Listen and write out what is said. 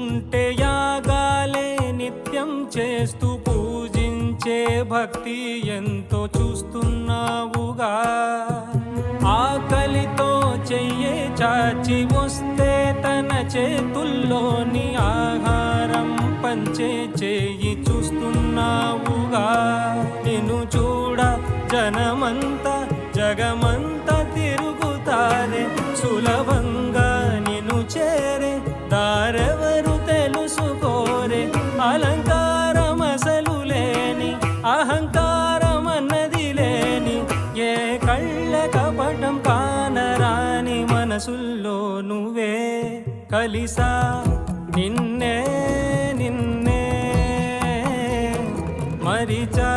ఉంటే యాగాలే నిత్యం చేస్తూ పూజించే భక్తి ఎంతో చూస్తున్నావుగా. ఆకలితో చెయ్యే చాచి వస్తే తన చేతుల్లోని ఆహారం పంచే చేయి చూస్తున్నావుగా. నిన్ను చూడ జనమంతా జగమంతా తిరుగుతారే. సులభంగా నిన్ను చేరే దారే మనసుల్లో నువ్వే కలిసా. నిన్నే నిన్నే మరిచా.